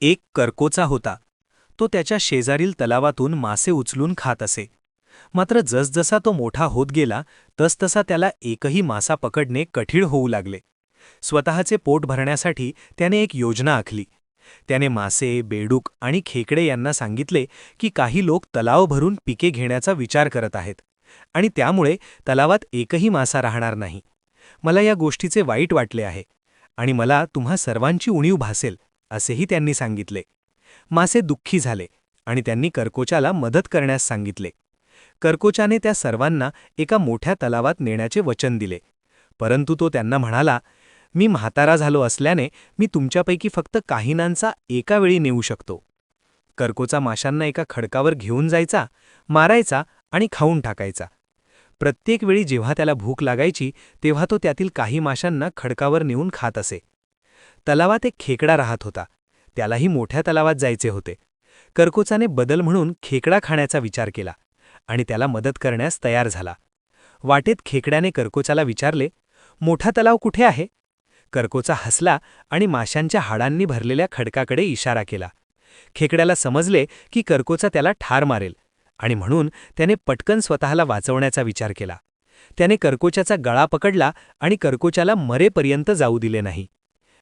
एक करकोचा होता. तो त्याच्या शेजारील तलावातून मासे उचलून खात असे. मात्र जसजसा तो मोठा होत गेला तसतसा त्याला एकही मासा पकडणे कठीण होऊ लागले. स्वतःचे पोट भरण्यासाठी त्याने एक योजना आखली. त्याने मासे बेडूक आणि खेकडे यांना सांगितले की काही लोक तलाव भरून पिके घेण्याचा विचार करत आहेत आणि त्यामुळे तलावात एकही मासा राहणार नाही. मला या गोष्टीचे वाईट वाटले आहे आणि मला तुम्हा सर्वांची उणीव भासेल. असेही त्यांनी सांगितले. मासे दुःखी झाले आणि त्यांनी कर्कोचाला मदत करण्यास सांगितले. कर्कोचाने त्या सर्वांना एका मोठ्या तलावात नेण्याचे वचन दिले. परंतु तो त्यांना म्हणाला मी म्हातारा झालो असल्याने मी तुमच्यापैकी फक्त काहीनांचा एका वेळी नेऊ शकतो. कर्कोचा माशांना एका खडकावर घेऊन जायचा मारायचा आणि खाऊन टाकायचा. प्रत्येक वेळी जेव्हा त्याला भूक लागायची तेव्हा तो त्यातील काही माशांना खडकावर नेऊन खात असे. तलावात एक खेकडा राहत होता. त्यालाही मोठ्या तलावात जायचे होते. कर्कोचाने बदल म्हणून खेकडा खाण्याचा विचार केला आणि त्याला मदत करण्यास तयार झाला. वाटेत खेकड्याने कर्कोचाला विचारले मोठा तलाव कुठे आहे? कर्कोचा हसला आणि माशांच्या हाडांनी भरलेल्या खडकाकडे इशारा केला. खेकड्याला समजले की कर्कोचा त्याला ठार मारेल आणि म्हणून त्याने पटकन स्वतःला वाचवण्याचा विचार केला. त्याने कर्कोच्याचा गळा पकडला आणि कर्कोच्याला मरेपर्यंत जाऊ दिले नाही.